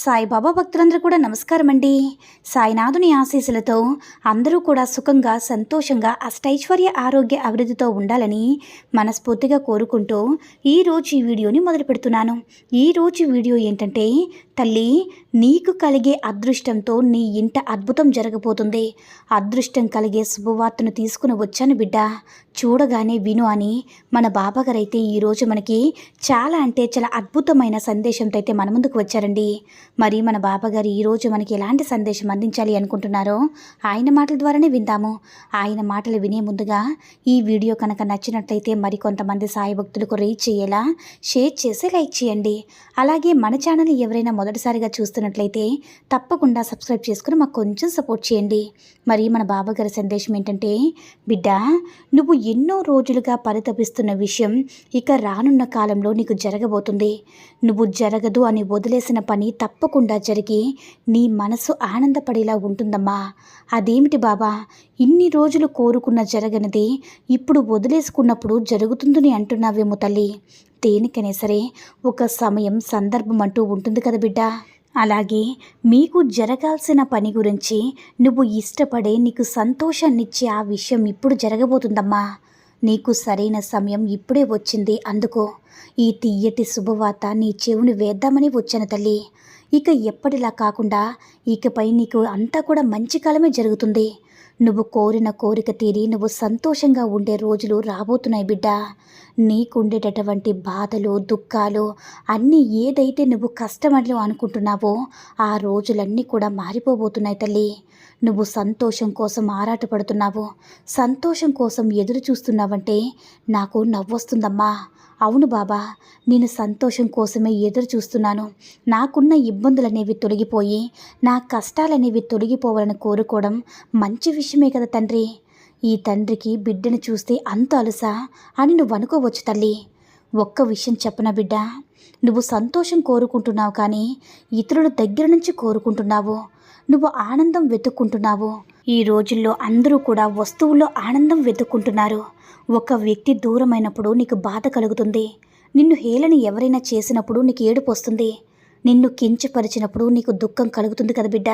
సాయిబాబా భక్తులందరూ కూడా నమస్కారం అండి సాయినాథుని ఆశీస్సులతో అందరూ కూడా సుఖంగా సంతోషంగా అష్టైశ్వర్య ఆరోగ్య అభివృద్ధితో ఉండాలని మనస్ఫూర్తిగా కోరుకుంటూ ఈరోజు ఈ వీడియోని మొదలు పెడుతున్నాను. ఈరోజు వీడియో ఏంటంటే తల్లి నీకు కలిగే అదృష్టంతో నీ ఇంట అద్భుతం జరగబోతుంది. అదృష్టం కలిగే శుభవార్తను తీసుకుని వచ్చాను బిడ్డ. చూడగానే విను అని మన బాబాగారైతే ఈరోజు మనకి చాలా అంటే చాలా అద్భుతమైన సందేశంతో అయితే మన ముందుకు వచ్చారండి. మరి మన బాబాగారు ఈరోజు మనకి ఎలాంటి సందేశం అందించాలి అనుకుంటున్నారో ఆయన మాటల ద్వారానే విందాము. ఆయన మాటలు వినే ముందుగా ఈ వీడియో కనుక నచ్చినట్లయితే మరి కొంతమంది సాయి భక్తులకు రీచ్ చేయేలా షేర్ చేసి లైక్ చేయండి. అలాగే మన ఛానల్ ఎవరైనా మొదటిసారిగా చూస్తున్నట్లయితే తప్పకుండా సబ్స్క్రైబ్ చేసుకుని మాకు కొంచెం సపోర్ట్ చేయండి. మరి మన బాబాగారి సందేశం ఏంటంటే బిడ్డ నువ్వు ఎన్నో రోజులుగా పరితపిస్తున్న విషయం ఇక రానున్న కాలంలో నీకు జరగబోతుంది. నువ్వు జరగదు అని వదిలేసిన పని తప్ప తప్పకుండా జరిగి నీ మనసు ఆనందపడేలా ఉంటుందమ్మా. అదేమిటి బాబా? ఇన్ని రోజులు కోరుకున్న జరగనిది ఇప్పుడు వదిలేసుకున్నప్పుడు జరుగుతుందని అంటున్నావేమో తల్లి. దేనికైనా సరే ఒక సమయం సందర్భం అంటూ ఉంటుంది కదా బిడ్డ. అలాగే మీకు జరగాల్సిన పని గురించి నువ్వు ఇష్టపడే నీకు సంతోషాన్నిచ్చే ఆ విషయం ఇప్పుడు జరగబోతుందమ్మా. నీకు సరైన సమయం ఇప్పుడే వచ్చింది అందుకో. ఈ తీయటి శుభవార్త నీ చెవుని వేద్దామని వచ్చాను తల్లి. ఇక ఎప్పటిలా కాకుండా ఇకపై నీకు అంతా కూడా మంచి కాలమే జరుగుతుంది. నువ్వు కోరిన కోరిక తీరి నువ్వు సంతోషంగా ఉండే రోజులు రాబోతున్నాయి బిడ్డ. నీకుండేటటువంటి బాధలు దుఃఖాలు అన్నీ ఏదైతే నువ్వు కష్టమని అనుకుంటున్నావో ఆ రోజులన్నీ కూడా మారిపోబోతున్నాయి తల్లి. నువ్వు సంతోషం కోసం ఆరాటపడుతున్నావు. సంతోషం కోసం ఎదురు చూస్తున్నావంటే నాకు నవ్వొస్తుందమ్మా. అవును బాబా నేను సంతోషం కోసమే ఎదురు చూస్తున్నాను. నాకున్న ఇబ్బందులనేవి తొలగిపోయి నా కష్టాలనేవి తొలగిపోవాలని కోరుకోవడం మంచి విషయమే కదా తండ్రి. ఈ తండ్రికి బిడ్డను చూస్తే అంత అలుసా అని నువ్వు అనుకోవచ్చు తల్లి. ఒక్క విషయం చెప్పన బిడ్డ? నువ్వు సంతోషం కోరుకుంటున్నావు కానీ ఇతరుల దగ్గర నుంచి కోరుకుంటున్నావు. నువ్వు ఆనందం వెతుక్కుంటున్నావు. ఈ రోజుల్లో అందరూ కూడా వస్తువుల్లో ఆనందం వెతుక్కుంటున్నారు. ఒక వ్యక్తి దూరమైనప్పుడు నీకు బాధ కలుగుతుంది. నిన్ను హేళన ఎవరైనా చేసినప్పుడు నీకు ఏడుపు వస్తుంది. నిన్ను కించపరిచినప్పుడు నీకు దుఃఖం కలుగుతుంది కదా బిడ్డ.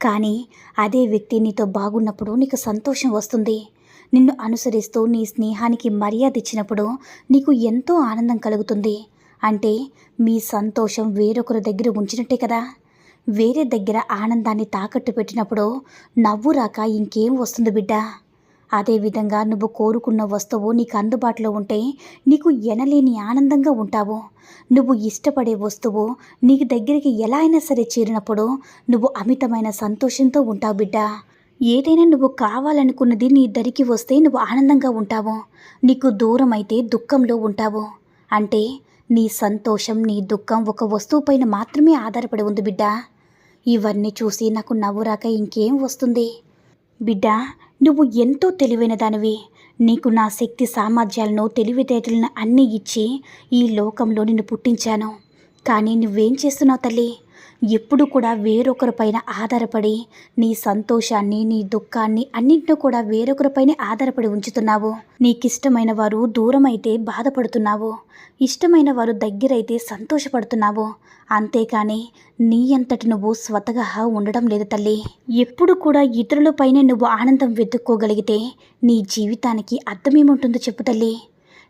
కానీ అదే వ్యక్తి నీతో బాగున్నప్పుడు నీకు సంతోషం వస్తుంది. నిన్ను అనుసరిస్తూ నీ స్నేహానికి మర్యాద ఇచ్చినప్పుడు నీకు ఎంతో ఆనందం కలుగుతుంది. అంటే మీ సంతోషం వేరొకరి దగ్గర ఉంచినట్టే కదా. వేరే దగ్గర ఆనందాన్ని తాకట్టు పెట్టినప్పుడు నవ్వు రాక ఇంకేం వస్తుంది బిడ్డ. అదేవిధంగా నువ్వు కోరుకున్న వస్తువు నీకు అందుబాటులో ఉంటే నీకు ఎనలేని ఆనందంగా ఉంటావు. నువ్వు ఇష్టపడే వస్తువు నీకు దగ్గరికి ఎలా అయినా సరే చేరినప్పుడు నువ్వు అమితమైన సంతోషంతో ఉంటావు బిడ్డ. ఏదైనా నువ్వు కావాలనుకున్నది నీ దరికి వస్తే నువ్వు ఆనందంగా ఉంటావు. నీకు దూరం అయితే దుఃఖంలో ఉంటావు. అంటే నీ సంతోషం నీ దుఃఖం ఒక వస్తువుపైన మాత్రమే ఆధారపడి ఉంది బిడ్డ. ఇవన్నీ చూసి నాకు నవ్వు రాక ఇంకేం వస్తుంది? బిడ్డ నువ్వు ఎంతో తెలివైన దానివి నీకు నా శక్తి సామర్థ్యాలను తెలివితేటలను అన్నీ ఇచ్చి ఈ లోకంలో నిన్ను పుట్టించాను. కానీ నువ్వేం చేస్తున్నావు తల్లి? ఎప్పుడు కూడా వేరొకరిపైన ఆధారపడి నీ సంతోషాన్ని నీ దుఃఖాన్ని అన్నింటినీ కూడా వేరొకరిపైనే ఆధారపడి ఉంచుతున్నావు. నీకిష్టమైన వారు దూరం అయితే బాధపడుతున్నావు. ఇష్టమైన వారు దగ్గరైతే సంతోషపడుతున్నావు. అంతేకాని నీ అంతటి నువ్వు స్వతగా ఉండడం లేదు తల్లి. ఎప్పుడు కూడా ఇతరులపైనే నువ్వు ఆనందం వెతుక్కోగలిగితే నీ జీవితానికి అర్థమేముంటుందో చెప్పు తల్లి.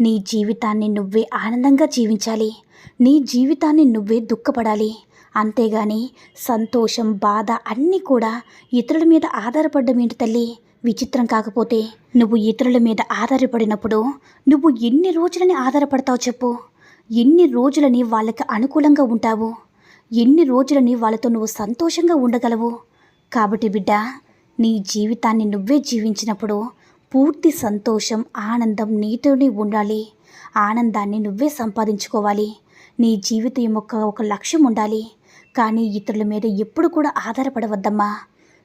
నీ జీవితాన్ని నువ్వే ఆనందంగా జీవించాలి. నీ జీవితాన్ని నువ్వే దుఃఖపడాలి. అంతేగాని సంతోషం బాధ అన్నీ కూడా ఇతరుల మీద ఆధారపడ్డం ఏంటి తల్లి? విచిత్రం కాకపోతే నువ్వు ఇతరుల మీద ఆధారపడినప్పుడు నువ్వు ఎన్ని రోజులని ఆధారపడతావు చెప్పు? ఎన్ని రోజులని వాళ్ళకి అనుకూలంగా ఉంటావు? ఎన్ని రోజులని వాళ్ళతో నువ్వు సంతోషంగా ఉండగలవు? కాబట్టి బిడ్డ నీ జీవితాన్ని నువ్వే జీవించినప్పుడు పూర్తి సంతోషం ఆనందం నీతోనే ఉండాలి. ఆనందాన్ని నువ్వే సంపాదించుకోవాలి. నీ జీవితం యొక్క ఒక లక్ష్యం ఉండాలి. కానీ ఇతరుల మీద ఎప్పుడు కూడా ఆధారపడవద్దమ్మా.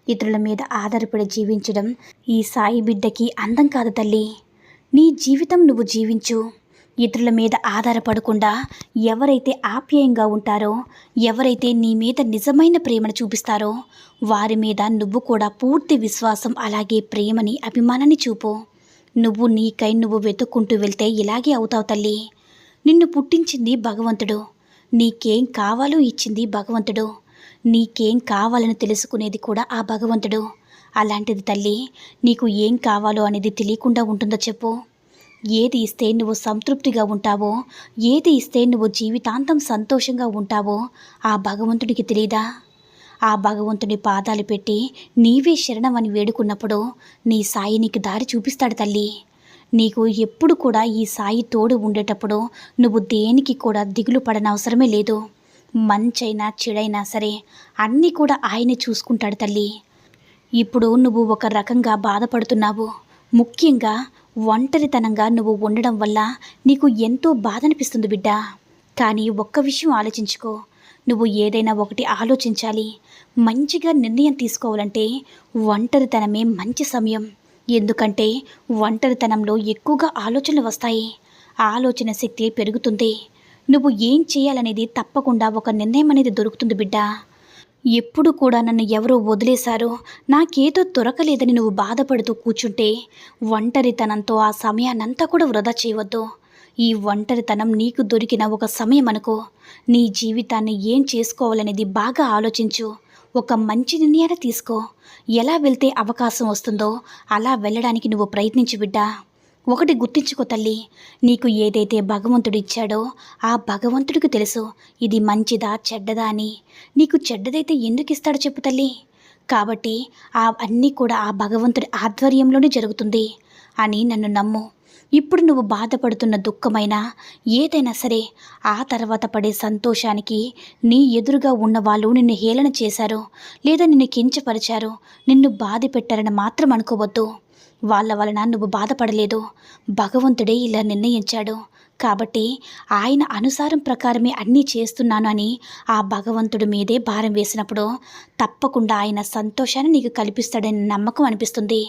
ఇతరుల మీద ఆధారపడి జీవించడం ఈ సాయి బిడ్డకి అందం కాదు తల్లి. నీ జీవితం నువ్వు జీవించు. ఇతరుల మీద ఆధారపడకుండా ఎవరైతే ఆప్యాయంగా ఉంటారో ఎవరైతే నీ మీద నిజమైన ప్రేమను చూపిస్తారో వారి మీద నువ్వు కూడా పూర్తి విశ్వాసం అలాగే ప్రేమని అభిమానాన్ని చూపు. నువ్వు నీకై నువ్వు వెతుక్కుంటూ వెళ్తే ఇలాగే అవుతావు తల్లి. నిన్ను పుట్టించింది భగవంతుడు. నీకేం కావాలో ఇచ్చింది భగవంతుడు. నీకేం కావాలని తెలుసుకునేది కూడా ఆ భగవంతుడు. అలాంటిది తల్లి నీకు ఏం కావాలో అనేది తెలియకుండా ఉంటుందో చెప్పు. ఏది ఇస్తే నువ్వు సంతృప్తిగా ఉంటావో ఏది ఇస్తే నువ్వు జీవితాంతం సంతోషంగా ఉంటావో ఆ భగవంతుడికి తెలియదా ఆ భగవంతుని పాదాలు పెట్టి నీవే శరణం అని వేడుకున్నప్పుడు నీ సాయి నీకు దారి చూపిస్తాడు తల్లి. నీకు ఎప్పుడు కూడా ఈ సాయి తోడు ఉండేటప్పుడు నువ్వు దేనికి కూడా దిగులు పడనవసరమే లేదు. మంచైనా చెడైనా సరే అన్నీ కూడా ఆయనే చూసుకుంటాడు తల్లి. ఇప్పుడు నువ్వు ఒక రకంగా బాధపడుతున్నావు. ముఖ్యంగా ఒంటరితనంగా నువ్వు ఉండడం వల్ల నీకు ఎంతో బాధ అనిపిస్తుంది బిడ్డ. కానీ ఒక్క విషయం ఆలోచించుకో. నువ్వు ఏదైనా ఒకటి ఆలోచించాలి. మంచిగా నిర్ణయం తీసుకోవాలంటే ఒంటరితనమే మంచి సమయం. ఎందుకంటే ఒంటరితనంలో ఎక్కువగా ఆలోచనలు వస్తాయి. ఆలోచన శక్తి పెరుగుతుంది. నువ్వు ఏం చేయాలనేది తప్పకుండా ఒక నిర్ణయం అనేది దొరుకుతుంది బిడ్డ. ఎప్పుడు కూడా నన్ను ఎవరో వదిలేశారో. నాకేదో దొరకలేదని నువ్వు బాధపడుతూ కూర్చుంటే ఒంటరితనంతో ఆ సమయాన్నంతా కూడా వృధా చేయవద్దు. ఈ ఒంటరితనం నీకు దొరికిన ఒక సమయం అనుకో. నీ జీవితాన్ని ఏం చేసుకోవాలనేది బాగా ఆలోచించు. ఒక మంచి నిర్ణయాన్ని తీసుకో. ఎలా వెళ్తే అవకాశం వస్తుందో అలా వెళ్ళడానికి నువ్వు ప్రయత్నించు బిడ్డా. ఒకటి గుర్తించుకో తల్లి. నీకు ఏదైతే భగవంతుడు ఇచ్చాడో ఆ భగవంతుడికి తెలుసు ఇది మంచిదా చెడ్డదా అని. నీకు చెడ్డదైతే ఎందుకు ఇస్తాడో చెప్పు తల్లి. కాబట్టి ఆ అన్నీ కూడా ఆ భగవంతుడి ఆధ్వర్యంలోనే జరుగుతుంది అని నన్ను నమ్ము. ఇప్పుడు నువ్వు బాధపడుతున్న దుఃఖమైనా ఏదైనా సరే ఆ తర్వాత పడే సంతోషానికి నీ ఎదురుగా ఉన్న వాళ్ళు నిన్ను హేళన చేశారు లేదా నిన్ను కించపరిచారు నిన్ను బాధ పెట్టారని మాత్రం అనుకోవద్దు. వాళ్ళ వలన నువ్వు బాధపడలేదు. భగవంతుడే ఇలా నిర్ణయించాడు. కాబట్టి ఆయన అనుసారం ప్రకారమే అన్నీ చేస్తున్నాను అని ఆ భగవంతుడి మీదే భారం వేసినప్పుడు తప్పకుండా ఆయన సంతోషాన్ని నీకు కల్పిస్తాడని నమ్మకం అనిపిస్తుంది.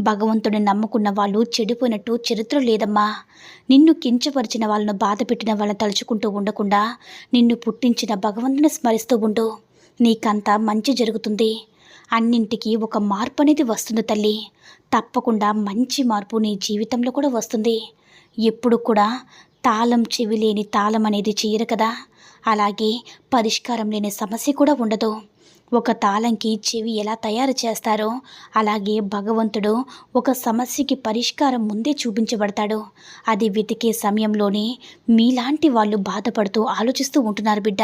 భగవంతుడిని నమ్ముకున్న వాళ్ళు చెడిపోయినట్టు చరిత్ర లేదమ్మా. నిన్ను కించపరిచిన వాళ్ళను బాధ పెట్టిన వాళ్ళని తలుచుకుంటూ ఉండకుండా నిన్ను పుట్టించిన భగవంతుని స్మరిస్తూ ఉండు. నీకంతా మంచి జరుగుతుంది. అన్నింటికీ ఒక మార్పు అనేది వస్తుంది తల్లి. తప్పకుండా మంచి మార్పు నీ జీవితంలో కూడా వస్తుంది. ఎప్పుడు కూడా తాళం చెవి లేని తాళం అనేది చేయరు కదా. అలాగే పరిష్కారం లేని సమస్య కూడా ఉండదు. ఒక తాళంకి చెవి ఎలా తయారు చేస్తారో అలాగే భగవంతుడు ఒక సమస్యకి పరిష్కారం ముందే చూపించబడతాడు. అది వెతికే సమయంలోనే మీలాంటి వాళ్ళు బాధపడుతూ ఆలోచిస్తూ ఉంటున్నారు బిడ్డ.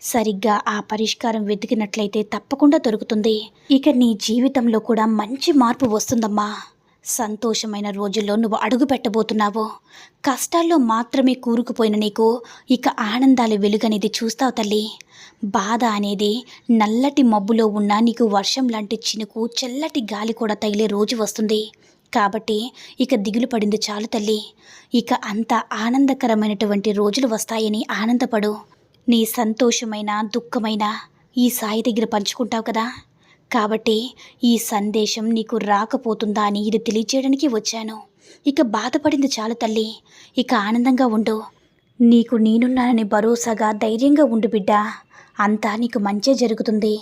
సరిగ్గా ఆ పరిష్కారం వెతికినట్లయితే తప్పకుండా దొరుకుతుంది. ఇక నీ జీవితంలో కూడా మంచి మార్పు వస్తుందమ్మా. సంతోషమైన రోజుల్లో నువ్వు అడుగు పెట్టబోతున్నావు? కష్టాల్లో మాత్రమే కూరుకుపోయిన నీకు ఇక ఆనందాల వెలుగనేది చూస్తావు తల్లి. బాధ అనేది నల్లటి మబ్బులో ఉన్న నీకు వర్షం లాంటి చినుకు చల్లటి గాలి కూడా తగిలే రోజు వస్తుంది. కాబట్టి ఇక దిగులు పడింది చాలు తల్లి. ఇక అంత ఆనందకరమైనటువంటి రోజులు వస్తాయని ఆనందపడు. నీ సంతోషమైన దుఃఖమైన ఈ సాయి దగ్గర పంచుకుంటావు కదా? కాబట్టి ఈ సందేశం నీకు రాకపోతుందా అని ఇది తెలియచేయడానికి వచ్చాను. ఇక బాధపడింది చాలు తల్లి. ఇక ఆనందంగా ఉండు. నీకు నేనున్నానని భరోసాగా ధైర్యంగా ఉండు బిడ్డ. అంతా నీకు మంచే జరుగుతుంది.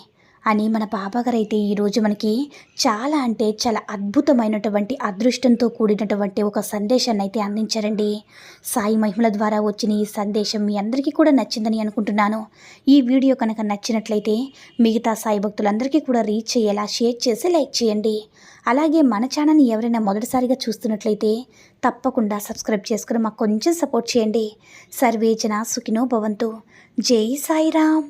అని మన పాపగారైతే ఈరోజు మనకి చాలా అంటే చాలా అద్భుతమైనటువంటి అదృష్టంతో కూడినటువంటి ఒక సందేశాన్ని అయితే అందించారండి. సాయి మహిమల ద్వారా వచ్చిన ఈ సందేశం మీ అందరికీ కూడా నచ్చిందని అనుకుంటున్నాను. ఈ వీడియో కనుక నచ్చినట్లయితే మిగతా సాయి భక్తులందరికీ కూడా రీచ్ అయ్యేలా షేర్ చేసి లైక్ చేయండి. అలాగే మన ఛానల్ని ఎవరైనా మొదటిసారిగా చూస్తున్నట్లయితే తప్పకుండా సబ్స్క్రైబ్ చేసుకుని మాకు కొంచెం సపోర్ట్ చేయండి. సర్వేజన సుఖినో భవంతు. జై సాయిరామ్.